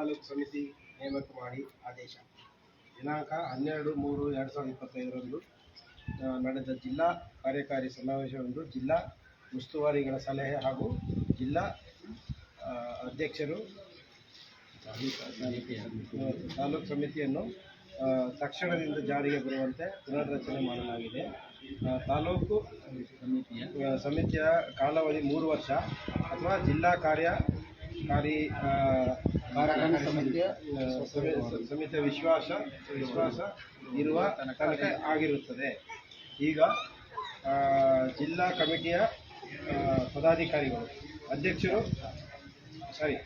ತಾಲೂಕು ಸಮಿತಿ ನೇಮಕ ಮಾಡಿ ಆದೇಶ. ದಿನಾಂಕ ಹನ್ನೆರಡು ಮೂರು ಎರಡು ಸಾವಿರದ ಇಪ್ಪತ್ತೈದರಂದು ನಡೆದ ಜಿಲ್ಲಾ ಕಾರ್ಯಕಾರಿ ಸಮಾವೇಶವೊಂದು ಜಿಲ್ಲಾ ಉಸ್ತುವಾರಿಗಳ ಸಲಹೆ ಹಾಗೂ ಜಿಲ್ಲಾ ಅಧ್ಯಕ್ಷರು ತಾಲೂಕು ಸಮಿತಿಯನ್ನು ತಕ್ಷಣದಿಂದ ಜಾರಿಗೆ ಬರುವಂತೆ ಪುನರ್ರಚನೆ ಮಾಡಲಾಗಿದೆ. ತಾಲೂಕು ಸಮಿತಿಯ ಸಮಿತಿಯ ಕಾಲಾವಧಿ ಮೂರು ವರ್ಷ ಅಥವಾ ಜಿಲ್ಲಾ ಕಾರ್ಯಕಾರಿ ಆ, ಕಾರ್ಯಕಾರಿ ಸಮಿತಿಯ ಸಮಿತಿಯ ವಿಶ್ವಾಸ ವಿಶ್ವಾಸ ಇರುವ ತನಕ ಆಗಿರುತ್ತದೆ. ಈಗ ಜಿಲ್ಲಾ ಕಮಿಟಿಯ ಪದಾಧಿಕಾರಿಗಳು ಅಧ್ಯಕ್ಷರು ಸಾರಿ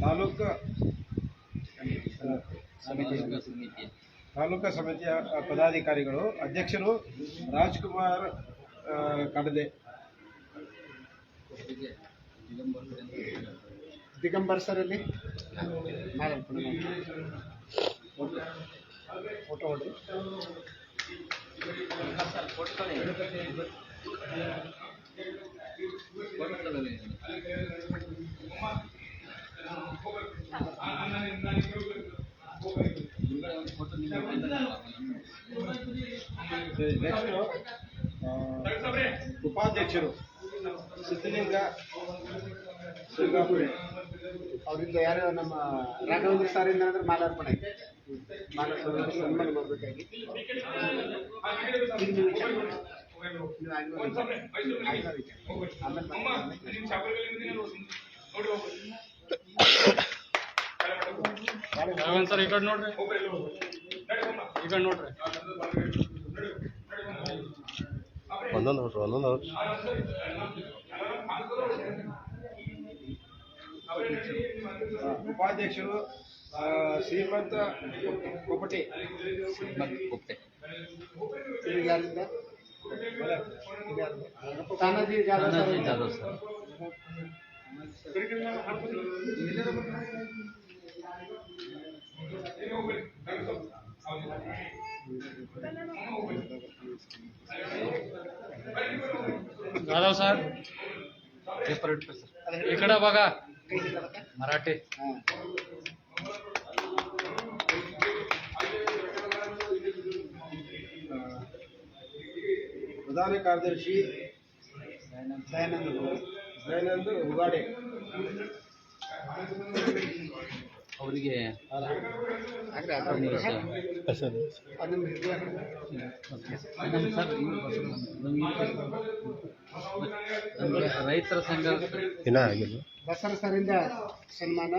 ತಾಲೂಕು ತಾಲೂಕು ಸಮಿತಿಯ ಪದಾಧಿಕಾರಿಗಳು ಅಧ್ಯಕ್ಷರು ರಾಜ್ಕುಮಾರ್ ಕಡದೆ. ದಿಗಂಬರ್ ಸರ್ ಅಲ್ಲಿ ಫೋಟೋ ಹೊಡ್ರಿ ನೆಕ್ಸ್ಟ್ ಉಪಾಧ್ಯಕ್ಷರು ಸಿದ್ಧಲಿಂಗ ಶ್ರೀಗಾಪುರಿ ಅವರಿಂದ ಯಾರು ನಮ್ಮ ರಾಘವೇಂದ್ರ ಸರ್ ಇಂದ ಅಂದ್ರೆ ಮಾಲಾರ್ಪಣೆ ಮಾಲಾರ್ಪಣೆ ಸನ್ಮಾನ ಮಾಡಬೇಕಾಗಿ ಸರ್ ಈ ಕಡೆ ನೋಡ್ರಿ. ಈ ಕಡೆ ನೋಡ್ರಿ. ಒಂದೊಂದು ಒಂದೊಂದು ಉಪಾಧ್ಯಕ್ಷರು ಆ, ಶ್ರೀಮಂತ ಕೊಪಟಿ ಇವ್ರಿಗೆ ಯಾರಿಂದ ಇವ್ರು ಯಾರಿಂದ? ತಾನಾಜಿ ಜಾಧವ್ ಸರ್ जाधव सर इकडे बघा మరాఠీ. ప్రధాన కార్యదర్శి దయానంద్ దయానంద్ ఉగాడే. ಅವರಿಗೆ ರೈತರ ಸಂಘ ಬಸರ ಸರಿಂದ ಸನ್ಮಾನ.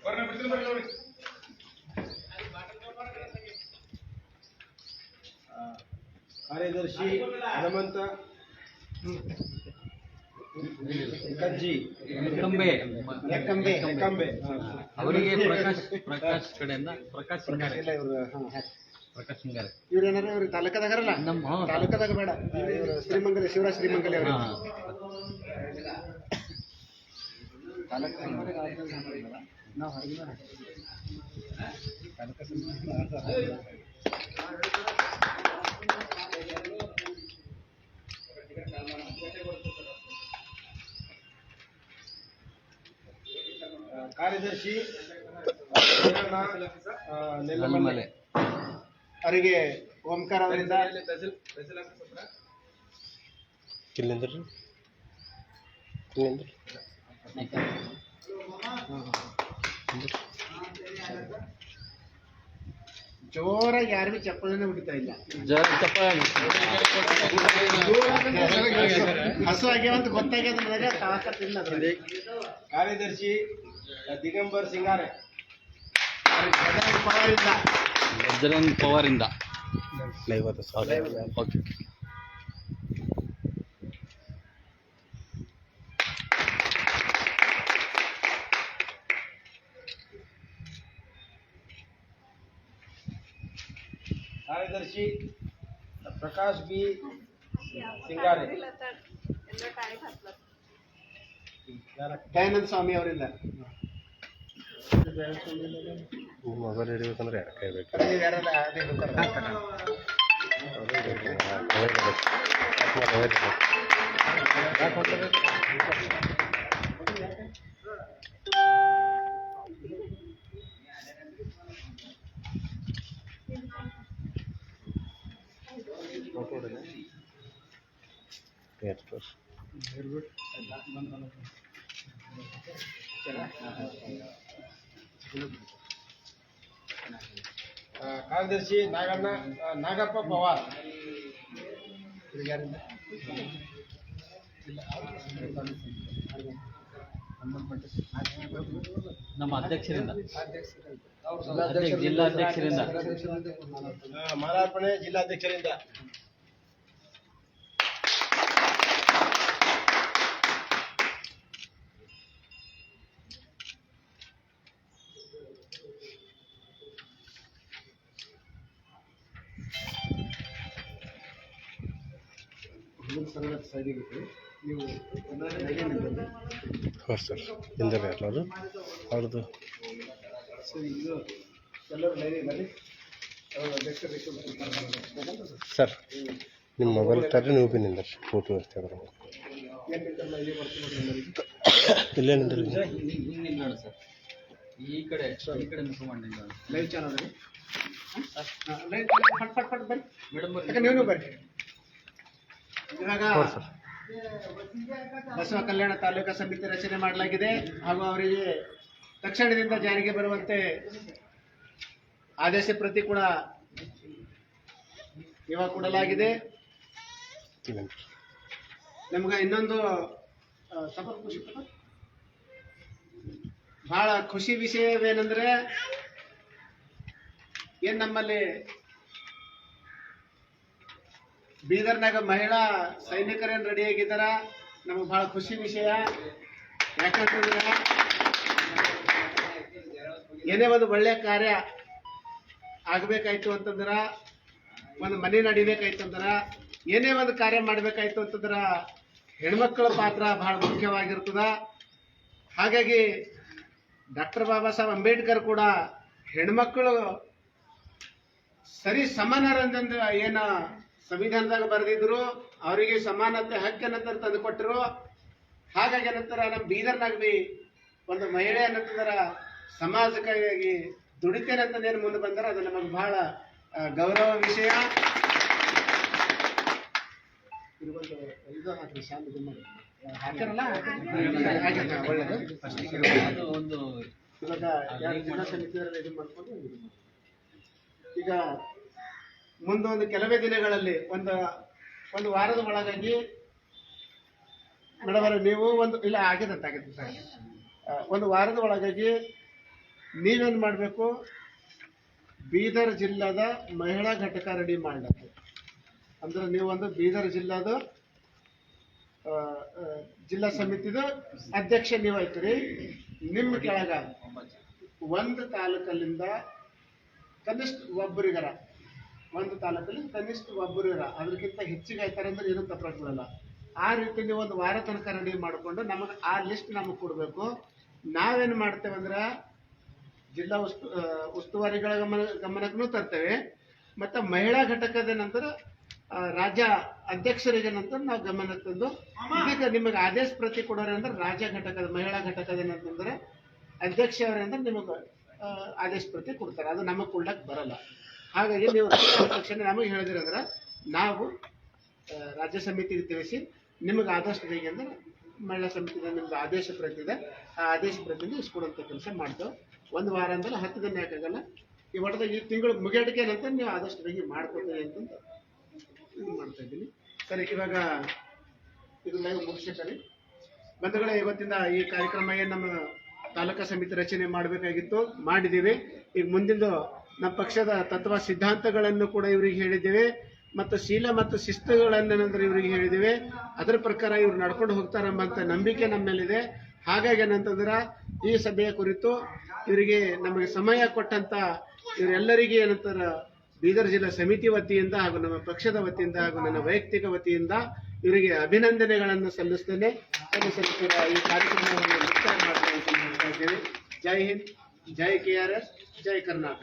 ಆ, ಕಾರ್ಯದರ್ಶಿ ಹನುಮಂತ. ಕಜ್ಜಿ ಕಂಬೆ ಲೆಕ್ಕಂಬೆ ಕಂಬೆ ಅವರಿಗೆ ಪ್ರಕಾಶ್ ಪ್ರಕಾಶ್ ಕಡೆಯಿಂದ ಪ್ರಕಾಶ್ ಸಿಂಗಾರೆ. ಪ್ರಕಾಶ್ ಸಿಂಗಾರೆ. ಇವ್ರು ಏನಾರ ಇವ್ರು ತಾಲೂಕದಾಗರಲ್ಲ ನಮ್ಮ ತಾಲೂಕದಾಗ ಬೇಡ. ಇವರು ಶ್ರೀಮಂಗಲ ಶಿವರಾಜ್ ಶ್ರೀಮಂಗಲ ಅವರು. ಹಾ. ನಾವು ಹೊರಗಿನ ಕಾರ್ಯದರ್ಶಿ ನೆಲ್ಲಮಲೆ ನೆಲಮಲೆ. ಅವರಿಗೆ ಓಂಕಾರ ಅವರಿಂದ. ಜೋರಾಗಿ ಯಾರಿಗೂ ಚಪ್ಪಲನ್ನ ಚಪ್ಪಲಿನ ಹೊಡಿತಾ ಇಲ್ಲ. ಹಸು ಆಗ್ಯಾವಂತ ಗೊತ್ತಾಗ್ಯದ ನನಗೆ ತಾಕತ್ತಿಲ್ಲ ಅದ್ರಲ್ಲಿ. ಕಾರ್ಯದರ್ಶಿ ದಿಗಂಬರ್ ಸಿಂಗಾರೆ. ಬಜರಂಗ್ ಪವಾರ್ ಇಂದ ಬಜರಂಗ್ ಪವಾರಿಂದ. ಐವತ್ತು ಸಾವಿರ. ಓಕೆ. ಕಾರ್ಯದರ್ಶಿ ಪ್ರಕಾಶ್ ಬಿ. ಸಿಂಗಾರೆ. ದಯಾನಂದ ಸ್ವಾಮಿ ಅವರಿಂದ ಮೊಬೈಲ್ ಹಿಡಿಬೇಕಂದ್ರೆ ಯಾಕೆ ಬೇಕು ನೀವು ಯಾರಾದ್ರೂ ಕಾರ್ಯದರ್ಶಿ ನಾಗಣ್ಣ ನಾಗಪ್ಪ ಪವಾರ್. ನಮ್ಮ ಅಧ್ಯಕ್ಷರಿಂದ. ಅಧ್ಯಕ್ಷ- ಜಿಲ್ಲಾಧ್ಯಕ್ಷರಿಂದ ಮಾಲಾರ್ಪಣೆ ಜಿಲ್ಲಾಧ್ಯಕ್ಷರಿಂದ ಹಾಂ ಸರ್ ಹಿಂದೆ ಎಲ್ಲರು ಅವ್ರದ್ದು ಸರಿ ನಿಮ್ಮ ಮೊಬೈಲ್ ತರ್ರಿ ನೀವು ಬಿ ನಿಂದ್ರಿ ಫೋಟೋ ಇರ್ತೇವೆ ಬರೋ ಇಲ್ಲಿ ನಿಂದ್ರಿ ಸರ್. ಈ ಕಡೆ ಈ ಕಡೆ ಮಿಸ್ ಮಾಡಿ ಲೈವ್ ಚಾನಲ್ ಲೈವ್ ಫಟ್ ಫಟ್ ಫಟ್ ಬರ್ರಿ ಮೇಡಮ್ ನೀವು ಬರ್ರಿ ಇವಾಗ ಬಸವ ಕಲ್ಯಾಣ ತಾಲೂಕಾ ಸಮಿತಿ ರಚನೆ ಮಾಡಲಾಗಿದೆ ಹಾಗೂ ಅವರಿಗೆ ತಕ್ಷಣದಿಂದ ಜಾರಿಗೆ ಬರುವಂತೆ ಆದೇಶ ಪ್ರತಿ ಕೂಡ ಇವಾಗ ಕೊಡಲಾಗಿದೆ ನಮ್ಗೆ ಇನ್ನೊಂದು? ಬಹಳ ಖುಷಿ ವಿಷಯವೇನೆಂದ್ರೆ ಏನ್ ನಮ್ಮಲ್ಲಿ ಬೀದರ್ನಾಗ ಮಹಿಳಾ ಸೈನಿಕರೇನು ರೆಡಿ ಆಗಿದ್ದಾರ? ನಮಗೆ ಬಹಳ ಖುಷಿ ವಿಷಯ. ಯಾಕಂತಂದ್ರೆ ಏನೇ ಒಂದು ಒಳ್ಳೆಯ ಕಾರ್ಯ ಆಗಬೇಕಾಯ್ತು ಅಂತಂದ್ರೆ, ಒಂದು ಮನೆ ನಡಿಬೇಕಾಯ್ತು ಅಂದ್ರೆ, ಏನೇ ಒಂದು ಕಾರ್ಯ ಮಾಡ್ಬೇಕಾಯ್ತು ಅಂತಂದ್ರೆ, ಹೆಣ್ಮಕ್ಳ ಪಾತ್ರ ಬಹಳ ಮುಖ್ಯವಾಗಿರ್ತದ. ಹಾಗಾಗಿ ಡಾಕ್ಟರ್ ಬಾಬಾ ಸಾಹೇಬ್ ಅಂಬೇಡ್ಕರ್ ಕೂಡ ಹೆಣ್ಮಕ್ಳು ಸರಿ ಸಮಾನರಂದ ಏನ ಸಂವಿಧಾನದಾಗ ಬರೆದಿದ್ರು ಅವರಿಗೆ ಸಮಾನತೆ ಹಕ್ಕನ್ನ ತಂದು ಕೊಟ್ಟರು. ಹಾಗಾಗಿ ನಂತರ ನಮ್ಮ ಬೀದರ್ನಾಗ ಬಿ ಒಂದು ಮಹಿಳೆ ಅನ್ನಂತಂದ್ರ ಸಮಾಜಕ್ಕಾಗಿ ದುಡಿತೇನೆ ಅಂತ ಏನು ಮುಂದೆ ಬಂದರೆ ಅದು ನಮಗೆ ಬಹಳ ಗೌರವ ವಿಷಯ. ಈಗ ಮುಂದೊಂದು ಕೆಲವೇ ದಿನಗಳಲ್ಲಿ ಒಂದು ಒಂದು ವಾರದ ಒಳಗಾಗಿ ಮೇಡಮ್ ನೀವು ಒಂದು, ಇಲ್ಲ, ಆಗಿದಂತ ಆಗಿದೆ ಸರ್. ಒಂದು ವಾರದ ಒಳಗಾಗಿ ನೀವೇನು ಮಾಡಬೇಕು? ಬೀದರ್ ಜಿಲ್ಲಾದ ಮಹಿಳಾ ಘಟಕ ರೆಡಿ ಮಾಡಬೇಕು. ಅಂದ್ರೆ ನೀವು ಒಂದು ಬೀದರ್ ಜಿಲ್ಲಾದ ಜಿಲ್ಲಾ ಸಮಿತಿದು ಅಧ್ಯಕ್ಷ ನೀವು ಆಯ್ತೀರಿ ನಿಮ್ಮ ಕೆಳಗ ಒಂದು ತಾಲೂಕಲ್ಲಿಂದ ಕನಿಷ್ಠ ಒಬ್ಬರಿಗರ ಒಂದು ತಾಲೂಕಲ್ಲಿ ಕನಿಷ್ಠ ಇರ ಅದಕ್ಕಿಂತ ಹೆಚ್ಚಿಗೆ ಆಯ್ತಾರೆ ಅಂದ್ರೆ ಏನು ತಪ್ಪಾಗ್ಬಿಡಲ್ಲ ಆ ರೀತಿ ನೀವು ಒಂದು ವಾರ ತನಕ ರೆಡಿ ಮಾಡಿಕೊಂಡು ನಮಗೆ ಆ ಲಿಸ್ಟ್ ನಮಗೆ ಕೊಡಬೇಕು. ನಾವೇನು ಮಾಡ್ತೇವೆ ಅಂದ್ರೆ ಜಿಲ್ಲಾ ಉಸ್ತು ಉಸ್ತುವಾರಿಗಳ ಗಮನ, ಗಮನಕ್ಕೂ ತರ್ತೇವೆ. ಮತ್ತು ಮಹಿಳಾ ಘಟಕದ ನಂತರ ರಾಜ್ಯ ಅಧ್ಯಕ್ಷರಿಗೆ ನಂತರ ನಾವು ಗಮನ ತಂದು ಈಗ ನಿಮಗೆ ಆದೇಶ ಪ್ರತಿ ಕೊಡೋರು ಅಂದ್ರೆ ರಾಜ್ಯ ಘಟಕದ, ಮಹಿಳಾ ಘಟಕದ ಏನಂತಂದ್ರೆ ಅಧ್ಯಕ್ಷ ಅಂದ್ರೆ ನಿಮಗೆ ಆದೇಶ ಪ್ರತಿ ಕೊಡ್ತಾರೆ. ಅದು ನಮಗೆ ಕೊಡ್ಲಕ್ಕೆ ಬರಲ್ಲ. ಹಾಗಾಗಿ ನೀವು ತಕ್ಷಣ ನಮಗೆ ಹೇಳಿದಿರಂದ್ರ ನಾವು ರಾಜ್ಯ ಸಮಿತಿಗೆ ತಿಳಿಸಿ ನಿಮಗೆ ಆದಷ್ಟು ಬೇಗ ಅಂದ್ರೆ ಮಹಿಳಾ ಸಮಿತಿಯಿಂದ ನಿಮ್ದು ಆದೇಶ ಪ್ರತಿ ಇದೆ ಆ ಆದೇಶ ಪ್ರತಿಯಿಂದ ಇಸ್ಕೊಡುವಂಥ ಕೆಲಸ ಮಾಡ್ತೇವೆ. ಒಂದು ವಾರ ಅಂದ್ರೆ ಹತ್ತು ದಿನ ಯಾಕಾಗಲ್ಲ? ಈ ಒಟ್ಟದ ಈ ತಿಂಗಳು ಮುಗಿಯೋದಕ್ಕೆ ಏನಂತ ನೀವು ಆದಷ್ಟು ಬೇಗ ಮಾಡ್ಕೊತೀವಿ ಅಂತಂದು ಇದು ಮಾಡ್ತಾ ಇದ್ದೀನಿ. ಸರಿ, ಇವಾಗ ಇದು ಲೈವ್ ಮುಗಿಸ್ತಾರೆ ಬಂಧುಗಳೇ, ಇವತ್ತಿಂದ ಈ ಕಾರ್ಯಕ್ರಮ ಏನು ನಮ್ಮ ತಾಲೂಕಾ ಸಮಿತಿ ರಚನೆ ಮಾಡಬೇಕಾಗಿತ್ತು, ಮಾಡಿದ್ದೀವಿ. ಈಗ ಮುಂದಿಂದು ನಮ್ಮ ಪಕ್ಷದ ತತ್ವ ಸಿದ್ಧಾಂತಗಳನ್ನು ಕೂಡ ಇವರಿಗೆ ಹೇಳಿದ್ದೇವೆ ಮತ್ತು ಶೀಲ ಮತ್ತು ಶಿಸ್ತುಗಳನ್ನೇನಂದ್ರೆ ಇವರಿಗೆ ಹೇಳಿದ್ದೇವೆ. ಅದರ ಪ್ರಕಾರ ಇವರು ನಡ್ಕೊಂಡು ಹೋಗ್ತಾರೆಂಬಂಥ ನಂಬಿಕೆ ನಮ್ಮ ಮೇಲಿದೆ ಹಾಗಾಗಿ ಏನಂತಂದ್ರೆ ಈ ಸಭೆಯ ಕುರಿತು ಇವರಿಗೆ ನಮಗೆ ಸಮಯ ಕೊಟ್ಟಂತ ಇವರೆಲ್ಲರಿಗೆ ಏನಂತಾರೆ ಬೀದರ್ ಜಿಲ್ಲಾ ಸಮಿತಿ ವತಿಯಿಂದ ಹಾಗೂ ನಮ್ಮ ಪಕ್ಷದ ವತಿಯಿಂದ ಹಾಗೂ ನನ್ನ ವೈಯಕ್ತಿಕ ವತಿಯಿಂದ ಇವರಿಗೆ ಅಭಿನಂದನೆಗಳನ್ನು ಸಲ್ಲಿಸ್ತೇನೆ. ಈ ಕಾರ್ಯಕ್ರಮವನ್ನು ಮುಕ್ತಾಯ ಮಾಡ್ತೇವೆ ಜೈ ಹಿಂದ್, ಜೈ ಕೆ ಆರ್ ಎಸ್, ಜೈ ಕರ್ನಾಟಕ.